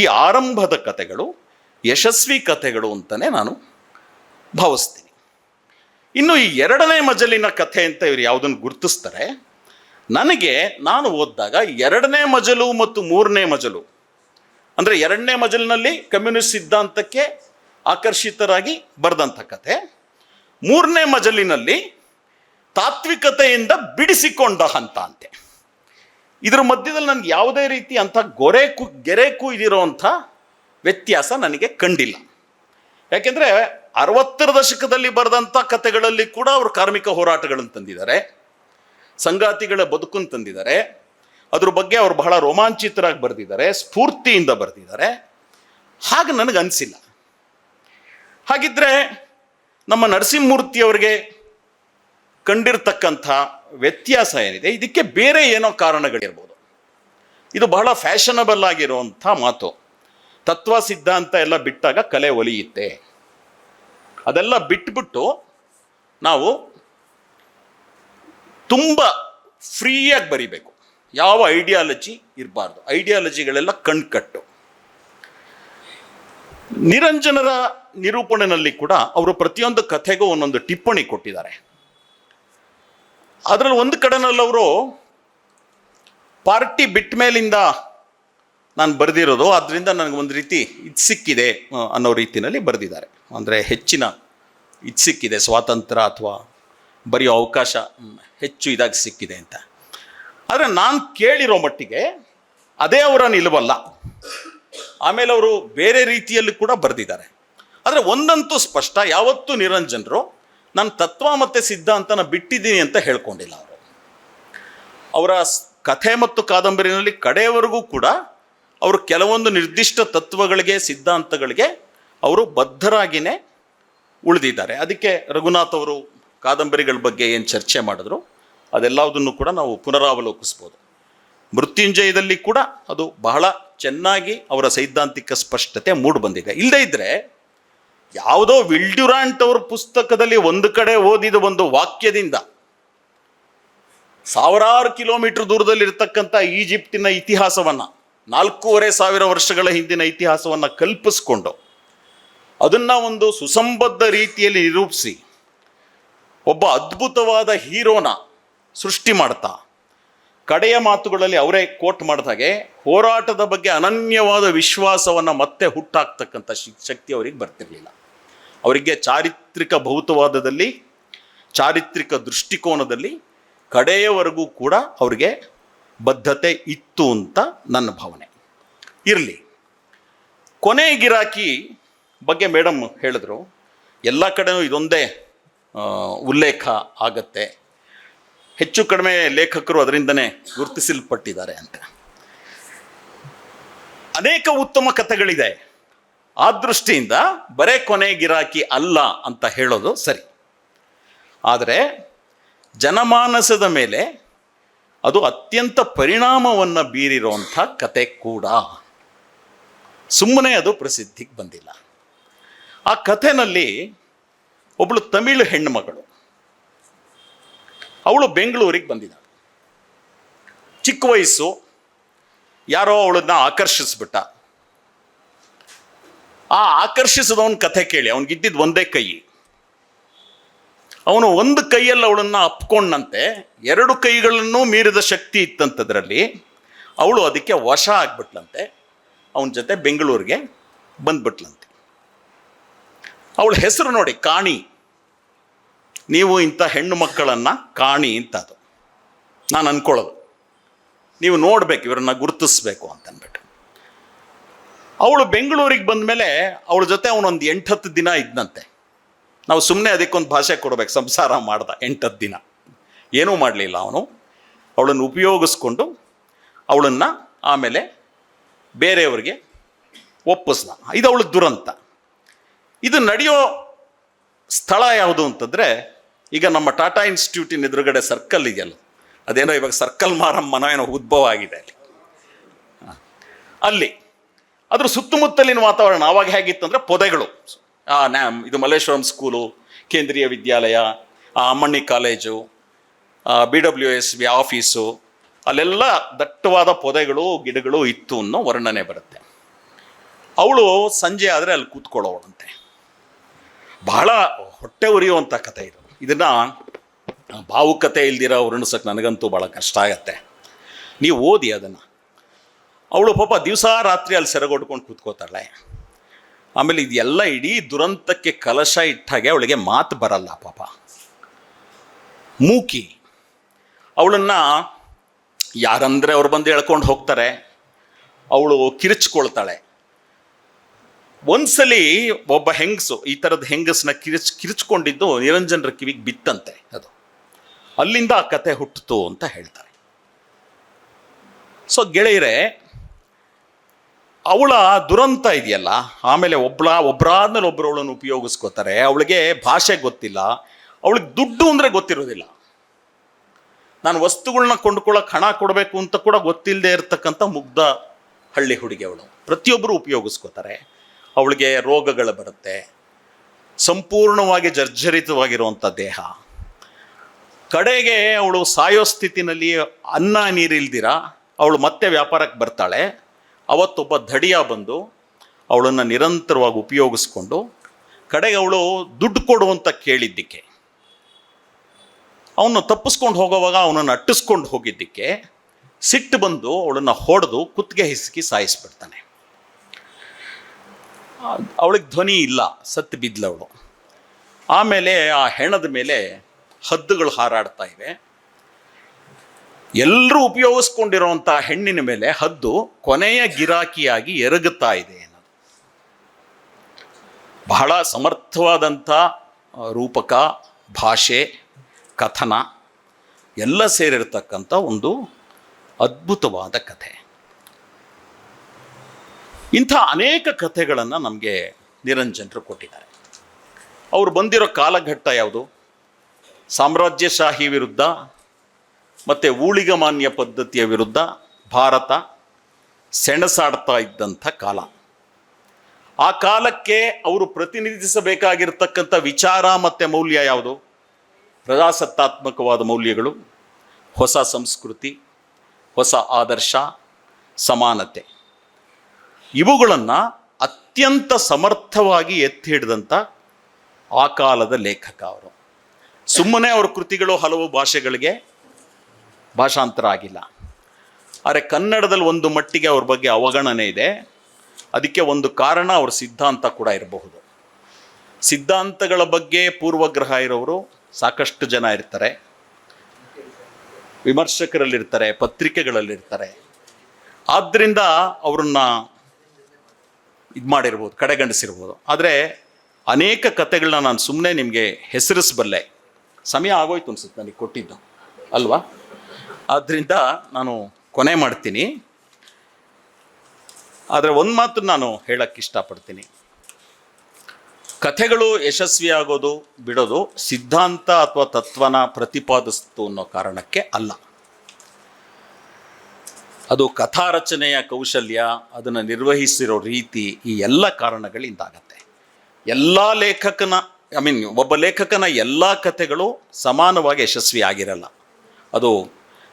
ಈ ಆರಂಭದ ಕಥೆಗಳು, ಯಶಸ್ವಿ ಕಥೆಗಳು ಅಂತಲೇ ನಾನು ಭಾವಿಸ್ತೀನಿ. ಇನ್ನು ಈ ಎರಡನೇ ಮಜಲಿನ ಕಥೆ ಅಂತ ಇವರು ಯಾವುದನ್ನು ಗುರುತಿಸ್ತಾರೆ, ನನಗೆ ನಾನು ಓದಿದಾಗ ಎರಡನೇ ಮಜಲು ಮತ್ತು ಮೂರನೇ ಮಜಲು, ಅಂದರೆ ಎರಡನೇ ಮಜಲಿನಲ್ಲಿ ಕಮ್ಯುನಿಸ್ಟ್ ಸಿದ್ಧಾಂತಕ್ಕೆ ಆಕರ್ಷಿತರಾಗಿ ಬರೆದಂಥ ಕಥೆ. ಮೂರನೇ ಮಜಲಿನಲ್ಲಿ ತಾತ್ವಿಕತೆಯಿಂದ ಬಿಡಿಸಿಕೊಂಡ ಹಂತ ಅಂತೆ. ಇದರ ಮಧ್ಯದಲ್ಲಿ ನನಗೆ ಯಾವುದೇ ರೀತಿ ಅಂಥ ಗೊರೆ ಕು ಗೆರೆ ಕುಯ್ದಿರೋಂಥ ವ್ಯತ್ಯಾಸ ನನಗೆ ಕಂಡಿಲ್ಲ. ಯಾಕೆಂದರೆ ಅರವತ್ತರ ದಶಕದಲ್ಲಿ ಬರೆದಂಥ ಕಥೆಗಳಲ್ಲಿ ಕೂಡ ಅವರು ಕಾರ್ಮಿಕ ಹೋರಾಟಗಳನ್ನು ತಂದಿದ್ದಾರೆ, ಸಂಗಾತಿಗಳ ಬದುಕನ್ನು ತಂದಿದ್ದಾರೆ, ಅದ್ರ ಬಗ್ಗೆ ಅವರು ಬಹಳ ರೋಮಾಂಚಿತರಾಗಿ ಬರೆದಿದ್ದಾರೆ, ಸ್ಫೂರ್ತಿಯಿಂದ ಬರೆದಿದ್ದಾರೆ. ಹಾಗೆ ನನಗೆ ಅನಿಸಿಲ್ಲ. ಹಾಗಿದ್ರೆ ನಮ್ಮ ನರಸಿಂಹಮೂರ್ತಿಯವರಿಗೆ ಕಂಡಿರ್ತಕ್ಕಂಥ ವ್ಯತ್ಯಾಸ ಏನಿದೆ? ಇದಕ್ಕೆ ಬೇರೆ ಏನೋ ಕಾರಣಗಳಿರ್ಬೋದು. ಇದು ಬಹಳ ಫ್ಯಾಷನಬಲ್ ಆಗಿರುವಂಥ ಮಾತು. ತತ್ವ ಸಿದ್ಧಾಂತ ಎಲ್ಲ ಬಿಟ್ಟಾಗ ಕಲೆ ಒಲಿಯುತ್ತೆ. ಅದೆಲ್ಲ ಬಿಟ್ಬಿಟ್ಟು ನಾವು ತುಂಬ ಫ್ರೀಯಾಗಿ ಬರಿಬೇಕು. ಯಾವ ಐಡಿಯಾಲಜಿ ಇರಬಾರ್ದು. ಐಡಿಯಾಲಜಿಗಳೆಲ್ಲ ಕಣ್ಕಟ್ಟು. ನಿರಂಜನರ ನಿರೂಪಣೆಯಲ್ಲಿ ಕೂಡ ಅವರು ಪ್ರತಿಯೊಂದು ಕಥೆಗೂ ಒಂದೊಂದು ಟಿಪ್ಪಣಿ ಕೊಟ್ಟಿದ್ದಾರೆ. ಅದರಲ್ಲಿ ಒಂದು ಕಡೆನಲ್ಲಿ ಅವರು, ಪಾರ್ಟಿ ಬಿಟ್ಟ ಮೇಲಿಂದ ನಾನು ಬರೆದಿರೋದು ಅದರಿಂದ ನನಗೆ ಒಂದು ರೀತಿ ಇದು ಸಿಕ್ಕಿದೆ ಅನ್ನೋ ರೀತಿಯಲ್ಲಿ ಬರೆದಿದ್ದಾರೆ. ಅಂದರೆ ಹೆಚ್ಚಿನ ಇದು ಸಿಕ್ಕಿದೆ ಸ್ವಾತಂತ್ರ್ಯ ಅಥವಾ ಬರೆಯೋ ಅವಕಾಶ ಹೆಚ್ಚು ಇದಾಗಿ ಸಿಕ್ಕಿದೆ ಅಂತ. ಆದರೆ ನಾನು ಕೇಳಿರೋ ಮಟ್ಟಿಗೆ ಅದೇ ಅವರ ನಿಲುವಲ್ಲ ಆಮೇಲೆ ಅವರು ಬೇರೆ ರೀತಿಯಲ್ಲಿ ಕೂಡ ಬರೆದಿದ್ದಾರೆ. ಆದರೆ ಒಂದಂತೂ ಸ್ಪಷ್ಟ, ಯಾವತ್ತೂ ನಿರಂಜನರು, ನಾನು ತತ್ವ ಮತ್ತು ಸಿದ್ಧಾಂತನ ಬಿಟ್ಟಿದ್ದೀನಿ ಅಂತ ಹೇಳ್ಕೊಂಡಿಲ್ಲ ಅವರು. ಅವರ ಕಥೆ ಮತ್ತು ಕಾದಂಬರಿನಲ್ಲಿ ಕಡೆಯವರೆಗೂ ಕೂಡ ಅವರು ಕೆಲವೊಂದು ನಿರ್ದಿಷ್ಟ ತತ್ವಗಳಿಗೆ, ಸಿದ್ಧಾಂತಗಳಿಗೆ ಅವರು ಬದ್ಧರಾಗಿಯೇ ಉಳಿದಿದ್ದಾರೆ. ಅದಕ್ಕೆ ರಘುನಾಥ್ ಅವರು ಕಾದಂಬರಿಗಳ ಬಗ್ಗೆ ಏನು ಚರ್ಚೆ ಮಾಡಿದ್ರು ಅದೆಲ್ಲದನ್ನು ಕೂಡ ನಾವು ಪುನರಾವಲೋಕಿಸ್ಬೋದು. ಮೃತ್ಯುಂಜಯದಲ್ಲಿ ಕೂಡ ಅದು ಬಹಳ ಚೆನ್ನಾಗಿ ಅವರ ಸೈದ್ಧಾಂತಿಕ ಸ್ಪಷ್ಟತೆ ಮೂಡಿ ಬಂದಿದೆ ಇಲ್ಲದೇ ಇದ್ದರೆ ಯಾವುದೋ ವಿಲ್ಡ್ಯುರಾಂಟ್ ಅವ್ರ ಪುಸ್ತಕದಲ್ಲಿ ಒಂದು ಕಡೆ ಓದಿದ ಒಂದು ವಾಕ್ಯದಿಂದ ಸಾವಿರಾರು ಕಿಲೋಮೀಟರ್ ದೂರದಲ್ಲಿರ್ತಕ್ಕಂಥ ಈಜಿಪ್ಟಿನ ಇತಿಹಾಸವನ್ನು, ನಾಲ್ಕೂವರೆ ಸಾವಿರ ವರ್ಷಗಳ ಹಿಂದಿನ ಇತಿಹಾಸವನ್ನು ಕಲ್ಪಿಸ್ಕೊಂಡು ಅದನ್ನು ಒಂದು ಸುಸಂಬದ್ಧ ರೀತಿಯಲ್ಲಿ ನಿರೂಪಿಸಿ, ಒಬ್ಬ ಅದ್ಭುತವಾದ ಹೀರೋನ ಸೃಷ್ಟಿ ಮಾಡ್ತಾ, ಕಡೆಯ ಮಾತುಗಳಲ್ಲಿ ಅವರೇ ಕೋಟ್ ಮಾಡಿದಾಗೆ ಹೋರಾಟದ ಬಗ್ಗೆ ಅನನ್ಯವಾದ ವಿಶ್ವಾಸವನ್ನು ಮತ್ತೆ ಹುಟ್ಟಾಕ್ತಕ್ಕಂಥ ಶಕ್ತಿ ಅವರಿಗೆ ಬರ್ತಿರಲಿಲ್ಲ. ಅವರಿಗೆ ಚಾರಿತ್ರಿಕ ಭೌತವಾದದಲ್ಲಿ, ಚಾರಿತ್ರಿಕ ದೃಷ್ಟಿಕೋನದಲ್ಲಿ ಕಡೆಯವರೆಗೂ ಕೂಡ ಅವರಿಗೆ ಬದ್ಧತೆ ಇತ್ತು ಅಂತ ನನ್ನ ಭಾವನೆ. ಇರಲಿ. ಕೊನೆ ಗಿರಾಕಿ ಬಗ್ಗೆ ಮೇಡಮ್ ಹೇಳಿದ್ರು. ಎಲ್ಲ ಕಡೆನೂ ಇದೊಂದೇ ಉಲ್ಲೇಖ ಆಗತ್ತೆ. ಹೆಚ್ಚು ಕಡಿಮೆ ಲೇಖಕರು ಅದರಿಂದನೇ ಗುರುತಿಸಲ್ಪಟ್ಟಿದ್ದಾರೆ ಅಂತ. ಅನೇಕ ಉತ್ತಮ ಕಥೆಗಳಿದೆ. ಆ ದೃಷ್ಟಿಯಿಂದ ಬರೇ ಕೊನೆ ಗಿರಾಕಿ ಅಲ್ಲ ಅಂತ ಹೇಳೋದು ಸರಿ. ಆದರೆ ಜನಮಾನಸದ ಮೇಲೆ ಅದು ಅತ್ಯಂತ ಪರಿಣಾಮವನ್ನು ಬೀರಿರುವಂಥ ಕತೆ ಕೂಡ. ಸುಮ್ಮನೆ ಅದು ಪ್ರಸಿದ್ಧಿಗೆ ಬಂದಿಲ್ಲ. ಆ ಕಥೆನಲ್ಲಿ ಒಬ್ಬಳು ತಮಿಳು ಹೆಣ್ಣುಮಗಳು. ಅವಳು ಬೆಂಗಳೂರಿಗೆ ಬಂದಿದ್ದಾಳೆ. ಚಿಕ್ಕ ವಯಸ್ಸು ಯಾರೋ ಅವಳನ್ನ ಆಕರ್ಷಿಸ್ಬಿಟ್ಟ. ಆ ಆಕರ್ಷಿಸಿದವನ ಕಥೆ ಕೇಳಿ ಅವನಿಗಿದ್ದಿದ್ದು ಒಂದೇ ಕೈ. ಅವನು ಒಂದು ಕೈಯಲ್ಲಿ ಅವಳನ್ನ ಅಪ್ಕೊಂಡಂತೆ, ಎರಡು ಕೈಗಳನ್ನು ಮೀರಿದ ಶಕ್ತಿ ಇತ್ತಂತದ್ರಲ್ಲಿ ಅವಳು ಅದಕ್ಕೆ ವಶ ಆಗ್ಬಿಟ್ಲಂತೆ, ಅವನ ಜೊತೆ ಬೆಂಗಳೂರಿಗೆ ಬಂದ್ಬಿಟ್ಲಂತೆ. ಅವಳ ಹೆಸರು ನೋಡಿ, ಕಾಣಿ. ನೀವು ಇಂಥ ಹೆಣ್ಣು ಮಕ್ಕಳನ್ನು ಕಾಣಿ ಅಂತ ಅದು ನಾನು ಅನ್ಕೊಳ್ಳೋದು. ನೀವು ನೋಡ್ಬೇಕು, ಇವರನ್ನ ಗುರುತಿಸ್ಬೇಕು ಅಂತ ಅಂದ್ಬಿಟ್ಟು ಅವಳು ಬೆಂಗಳೂರಿಗೆ ಬಂದ ಮೇಲೆ ಅವಳ ಜೊತೆ ಅವನೊಂದು ಎಂಟತ್ತು ದಿನ ಇದ್ದಂತೆ ನಾವು ಸುಮ್ಮನೆ ಅದಕ್ಕೊಂದು ಭಾಷೆ ಕೊಡ್ಬೇಕು, ಸಂಸಾರ ಮಾಡ್ದ ಎಂಟತ್ತು ದಿನ. ಏನೂ ಮಾಡಲಿಲ್ಲ ಅವನು. ಅವಳನ್ನು ಉಪಯೋಗಿಸ್ಕೊಂಡು ಅವಳನ್ನು ಆಮೇಲೆ ಬೇರೆಯವ್ರಿಗೆ ಒಪ್ಪಿಸ್ದ. ಇದು ಅವಳ ದುರಂತ. ಇದು ನಡೆಯೋ ಸ್ಥಳ ಯಾವುದು ಅಂತಂದರೆ, ಈಗ ನಮ್ಮ ಟಾಟಾ ಇನ್ಸ್ಟಿಟ್ಯೂಟಿನ ಎದುರುಗಡೆ ಸರ್ಕಲ್ ಇದೆಯಲ್ಲ, ಅದೇನೋ ಇವಾಗ ಸರ್ಕಲ್ ಮಾರಮ್ಮನ ಏನೋ ಉದ್ಭವ ಆಗಿದೆ ಅಲ್ಲಿ. ಅಲ್ಲಿ ಅದ್ರ ಸುತ್ತಮುತ್ತಲಿನ ವಾತಾವರಣ ಆವಾಗ ಹೇಗಿತ್ತಂದ್ರೆ ಪೊದೆಗಳು. ಆ ನ್ಯಾಮ್ ಇದು ಮಲ್ಲೇಶ್ವರಂ ಸ್ಕೂಲು ಕೇಂದ್ರೀಯ ವಿದ್ಯಾಲಯ, ಆ, Ammanni college B W S V office ಅಲ್ಲೆಲ್ಲ ದಟ್ಟವಾದ ಪೊದೆಗಳು, ಗಿಡಗಳು ಇತ್ತು ಅನ್ನೋ ವರ್ಣನೆ ಬರುತ್ತೆ. ಅವಳು ಸಂಜೆ ಆದರೆ ಅಲ್ಲಿ ಕೂತ್ಕೊಳ್ಳೋಳಂತೆ ಬಹಳ ಹೊಟ್ಟೆ ಉರಿಯುವಂಥ ಕಥೆ ಇದು. ಇದನ್ನು ಭಾವುಕತೆ ಇಲ್ದಿರೋ ವರ್ಣಿಸೋಕೆ ನನಗಂತೂ ಭಾಳ ಕಷ್ಟ ಆಗತ್ತೆ. ನೀವು ಓದಿ ಅದನ್ನು. ಅವಳು ಪಾಪ ದಿವಸ ರಾತ್ರಿ ಅಲ್ಲಿ ಸೆರಗೊಡ್ಕೊಂಡು ಕೂತ್ಕೋತಾಳೆ. ಆಮೇಲೆ ಇದೆಲ್ಲ ಇಡೀ ದುರಂತಕ್ಕೆ ಕಲಶ ಇಟ್ಟಾಗೆ ಅವಳಿಗೆ ಮಾತು ಬರಲ್ಲ ಪಾಪ. ಮೂಕಿ, ಅವಳನ್ನು ಯಾರಂದರೆ ಅವ್ರು ಬಂದು ಎಳ್ಕೊಂಡು ಹೋಗ್ತಾರೆ. ಅವಳು ಕಿರಿಚ್ಕೊಳ್ತಾಳೆ. ಒಂದ್ಸಲಿ ಒಬ್ಬ ಹೆಂಗಸು, ಈ ಥರದ ಹೆಂಗಸನ್ನ ಕಿರಿಚ್, ಕಿರಿಚ್ಕೊಂಡಿದ್ದು ನಿರಂಜನರ ಕಿವಿಗೆ ಬಿತ್ತಂತೆ ಅದು. ಅಲ್ಲಿಂದ ಆ ಕತೆ ಹುಟ್ಟಿತು ಅಂತ ಹೇಳ್ತಾರೆ. ಸೊ ಗೆಳೆಯರೆ ಅವಳ ದುರಂತ ಇದೆಯಲ್ಲ, ಆಮೇಲೆ ಒಬ್ಳ ಒಬ್ಬರಾದ್ಮೇಲೆ ಒಬ್ಬರು ಅವಳನ್ನು ಉಪಯೋಗಿಸ್ಕೋತಾರೆ, ಅವಳಿಗೆ ಭಾಷೆ ಗೊತ್ತಿಲ್ಲ, ಅವಳಿಗೆ ದುಡ್ಡು ಅಂದರೆ ಗೊತ್ತಿರೋದಿಲ್ಲ. ನಾನು ವಸ್ತುಗಳನ್ನ ಕೊಂಡ್ಕೊಳ್ಳೋಕೆ ಹಣ ಕೊಡಬೇಕು ಅಂತ ಕೂಡ ಗೊತ್ತಿಲ್ಲದೆ ಇರತಕ್ಕಂಥ ಮುಗ್ಧ ಹಳ್ಳಿ ಹುಡುಗಿ ಅವಳು. ಪ್ರತಿಯೊಬ್ಬರು ಉಪಯೋಗಿಸ್ಕೋತಾರೆ, ಅವಳಿಗೆ ರೋಗಗಳು ಬರುತ್ತೆ, ಸಂಪೂರ್ಣವಾಗಿ ಜರ್ಜರಿತವಾಗಿರುವಂಥ ದೇಹ. ಕಡೆಗೆ ಅವಳು ಸಾಯೋ ಸ್ಥಿತಿನಲ್ಲಿ ಅನ್ನ ನೀರಿಲ್ದಿರ, ಅವಳು ಮತ್ತೆ ವ್ಯಾಪಾರಕ್ಕೆ ಬರ್ತಾಳೆ ಅವತ್ತೊಬ್ಬ ದಡಿಯ ಬಂದು ಅವಳನ್ನು ನಿರಂತರವಾಗಿ ಉಪಯೋಗಿಸ್ಕೊಂಡು, ಕಡೆಗೆ ಅವಳು ದುಡ್ಡು ಕೊಡು ಅಂತ ಕೇಳಿದ್ದಕ್ಕೆ ಅವನು ತಪ್ಪಿಸ್ಕೊಂಡು ಹೋಗೋವಾಗ ಅವನನ್ನು ಅಟ್ಟಿಸ್ಕೊಂಡು ಹೋಗಿದ್ದಕ್ಕೆ ಸಿಟ್ಟು ಬಂದು ಅವಳನ್ನು ಹೊಡೆದು ಕುತ್ತಿಗೆ ಹಿಸುಕಿ ಸಾಯಿಸ್ಬಿಡ್ತಾನೆ. ಅವಳಿಗೆ ಧ್ವನಿ ಇಲ್ಲ, ಸತ್ತು ಬಿದ್ಲವಳು ಆಮೇಲೆ ಆ ಹೆಣದ ಮೇಲೆ ಹದ್ದುಗಳು ಹಾರಾಡ್ತಾ ಇವೆ. ಎಲ್ಲರೂ ಉಪಯೋಗಿಸ್ಕೊಂಡಿರುವಂಥ ಹೆಣ್ಣಿನ ಮೇಲೆ ಹದ್ದು ಕೊನೆಯ ಗಿರಾಕಿಯಾಗಿ ಎರಗುತ್ತಾ ಇದೆ ಅನ್ನೋದು. ಬಹಳ ಸಮರ್ಥವಾದಂಥ ರೂಪಕ, ಭಾಷೆ, ಕಥನ ಎಲ್ಲ ಸೇರಿರ್ತಕ್ಕಂಥ ಒಂದು ಅದ್ಭುತವಾದ ಕಥೆ. ಇಂಥ ಅನೇಕ ಕಥೆಗಳನ್ನು ನಮಗೆ ನಿರಂಜನರು ಕೊಟ್ಟಿದ್ದಾರೆ. ಅವರು ಬಂದಿರೋ ಕಾಲಘಟ್ಟ ಯಾವುದು? ಸಾಮ್ರಾಜ್ಯಶಾಹಿ ವಿರುದ್ಧ ಮತ್ತು ಊಳಿಗಮಾನ್ಯ ಪದ್ಧತಿಯ ವಿರುದ್ಧ ಭಾರತ ಸೆಣಸಾಡ್ತಾ ಇದ್ದಂಥ ಕಾಲ. ಆ ಕಾಲಕ್ಕೆ ಅವರು ಪ್ರತಿನಿಧಿಸಬೇಕಾಗಿರ್ತಕ್ಕಂಥ ವಿಚಾರ ಮತ್ತು ಮೌಲ್ಯ ಯಾವುದು? ಪ್ರಜಾಸತ್ತಾತ್ಮಕವಾದ ಮೌಲ್ಯಗಳು, ಹೊಸ ಸಂಸ್ಕೃತಿ, ಹೊಸ ಆದರ್ಶ, ಸಮಾನತೆ. ಇವುಗಳನ್ನು ಅತ್ಯಂತ ಸಮರ್ಥವಾಗಿ ಎತ್ತಿ ಹಿಡಿದಂಥ ಆ ಕಾಲದ ಲೇಖಕ ಅವರು. ಸುಮ್ಮನೆ ಅವರ ಕೃತಿಗಳು ಹಲವು ಭಾಷೆಗಳಿಗೆ ಭಾಷಾಂತರ ಆಗಿಲ್ಲ ಆದರೆ ಕನ್ನಡದಲ್ಲಿ ಒಂದು ಮಟ್ಟಿಗೆ ಅವ್ರ ಬಗ್ಗೆ ಅವಗಣನೆ ಇದೆ. ಅದಕ್ಕೆ ಒಂದು ಕಾರಣ ಅವ್ರ ಸಿದ್ಧಾಂತ ಕೂಡ ಇರಬಹುದು. ಸಿದ್ಧಾಂತಗಳ ಬಗ್ಗೆ ಪೂರ್ವಗ್ರಹ ಇರೋರು ಸಾಕಷ್ಟು ಜನ ಇರ್ತಾರೆ. ವಿಮರ್ಶಕರಲ್ಲಿರ್ತಾರೆ, ಪತ್ರಿಕೆಗಳಲ್ಲಿರ್ತಾರೆ. ಆದ್ದರಿಂದ ಅವ್ರನ್ನ ಇದು ಮಾಡಿರ್ಬೋದು, ಕಡೆಗಣಿಸಿರ್ಬೋದು. ಆದರೆ ಅನೇಕ ಕತೆಗಳನ್ನ ನಾನು ಸುಮ್ಮನೆ ನಿಮಗೆ ಹೆಸರಿಸಬಲ್ಲೆ. ಸಮಯ ಆಗೋಯ್ತು ಅನ್ಸುತ್ತೆ ನನಗೆ ಕೊಟ್ಟಿದ್ದು. ಅಲ್ವಾ? ಆದ್ದರಿಂದ ನಾನು ಕೊನೆ ಮಾಡ್ತೀನಿ. ಆದರೆ ಒಂದು ಮಾತು ನಾನು ಹೇಳಕ್ಕೆ ಇಷ್ಟಪಡ್ತೀನಿ. ಕಥೆಗಳು ಯಶಸ್ವಿಯಾಗೋದು ಬಿಡೋದು ಸಿದ್ಧಾಂತ ಅಥವಾ ತತ್ವನ ಪ್ರತಿಪಾದಿಸ್ತು ಅನ್ನೋ ಕಾರಣಕ್ಕೆ ಅಲ್ಲ. ಅದು ಕಥಾ ರಚನೆಯ ಕೌಶಲ್ಯ, ಅದನ್ನು ನಿರ್ವಹಿಸಿರೋ ರೀತಿ ಈ ಎಲ್ಲ ಕಾರಣಗಳಿಂದಾಗತ್ತೆ. ಎಲ್ಲ ಲೇಖಕನ ಐ ಮೀನ್ ಒಬ್ಬ ಲೇಖಕನ ಎಲ್ಲ ಕಥೆಗಳು ಸಮಾನವಾಗಿ ಯಶಸ್ವಿ ಆಗಿರಲ್ಲ. ಅದು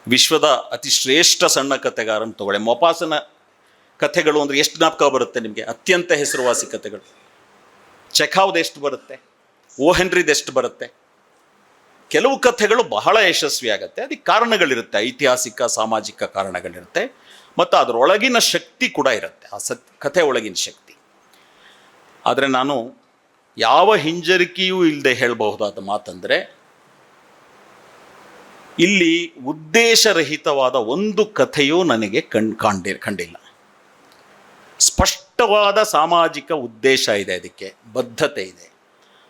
ವಿಶ್ವದ ಅತಿ ಶ್ರೇಷ್ಠ ಸಣ್ಣ ಕಥೆಗಾರನ ತಗೊಳ್ಳಿ. ಮೊಪಾಸನ ಕಥೆಗಳು ಅಂದರೆ ಎಷ್ಟು ಜ್ಞಾಪಕ ಬರುತ್ತೆ ನಿಮಗೆ? ಅತ್ಯಂತ ಹೆಸರುವಾಸಿ ಕಥೆಗಳು. ಚೆಖಾವ್ದು ಎಷ್ಟು ಬರುತ್ತೆ? ಓ ಹೆನ್ರಿದು ಎಷ್ಟು ಬರುತ್ತೆ? ಕೆಲವು ಕಥೆಗಳು ಬಹಳ ಯಶಸ್ವಿ ಆಗುತ್ತೆ. ಅದಕ್ಕೆ ಕಾರಣಗಳಿರುತ್ತೆ. ಐತಿಹಾಸಿಕ, ಸಾಮಾಜಿಕ ಕಾರಣಗಳಿರುತ್ತೆ. ಮತ್ತು ಅದರೊಳಗಿನ ಶಕ್ತಿ ಕೂಡ ಇರುತ್ತೆ. ಆ ಸತ್, ಕಥೆ ಒಳಗಿನ ಶಕ್ತಿ. ಆದರೆ ನಾನು ಯಾವ ಹಿಂಜರಿಕೆಯೂ ಇಲ್ಲದೆ ಹೇಳಬಹುದಾದ ಮಾತಂದರೆ ಇಲ್ಲಿ ಉದ್ದೇಶರಹಿತವಾದ ಒಂದು ಕಥೆಯೂ ನನಗೆ ಕಣ್ ಕಾಣಿ ಕಂಡಿಲ್ಲ. ಸ್ಪಷ್ಟವಾದ ಸಾಮಾಜಿಕ ಉದ್ದೇಶ ಇದೆ ಅದಕ್ಕೆ, ಬದ್ಧತೆ ಇದೆ.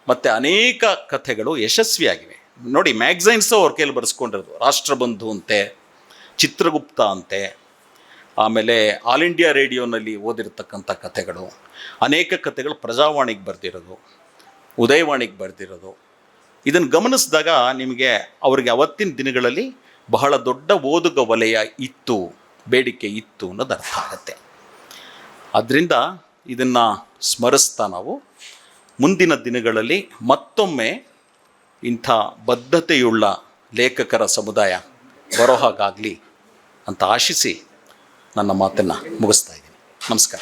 ಮತ್ತು ಅನೇಕ ಕಥೆಗಳು ಯಶಸ್ವಿಯಾಗಿವೆ. ನೋಡಿ, ಮ್ಯಾಗ್ಝೈನ್ಸು ಅವ್ರ ಕೈಲಿ ಬರೆಸ್ಕೊಂಡಿರೋದು, ರಾಷ್ಟ್ರಬಂಧು ಅಂತೆ, ಚಿತ್ರಗುಪ್ತ ಅಂತೆ, ಆಮೇಲೆ ಆಲ್ ಇಂಡಿಯಾ ರೇಡಿಯೋನಲ್ಲಿ ಓದಿರ್ತಕ್ಕಂಥ ಕಥೆಗಳು, ಅನೇಕ ಕಥೆಗಳು ಪ್ರಜಾವಾಣಿಗೆ ಬರೆದಿರೋದು, ಉದಯವಾಣಿಗೆ ಬರೆದಿರೋದು ಇದನ್ನು ಗಮನಿಸಿದಾಗ ನಿಮಗೆ ಅವರಿಗೆ ಅವತ್ತಿನ ದಿನಗಳಲ್ಲಿ ಬಹಳ ದೊಡ್ಡ ಓದುಗ ವಲಯ ಇತ್ತು, ಬೇಡಿಕೆ ಇತ್ತು ಅನ್ನೋದು ಅರ್ಥ ಆಗುತ್ತೆ. ಅದರಿಂದ ಇದನ್ನು ಸ್ಮರಿಸ್ತಾ ನಾವು ಮುಂದಿನ ದಿನಗಳಲ್ಲಿ ಮತ್ತೊಮ್ಮೆ ಇಂಥ ಬದ್ಧತೆಯುಳ್ಳ ಲೇಖಕರ ಸಮುದಾಯ ಬರೋ ಹಾಗಾಗಲಿ ಅಂತ ಆಶಿಸಿ ನನ್ನ ಮಾತನ್ನು ಮುಗಿಸ್ತಾ ಇದ್ದೀನಿ. ನಮಸ್ಕಾರ.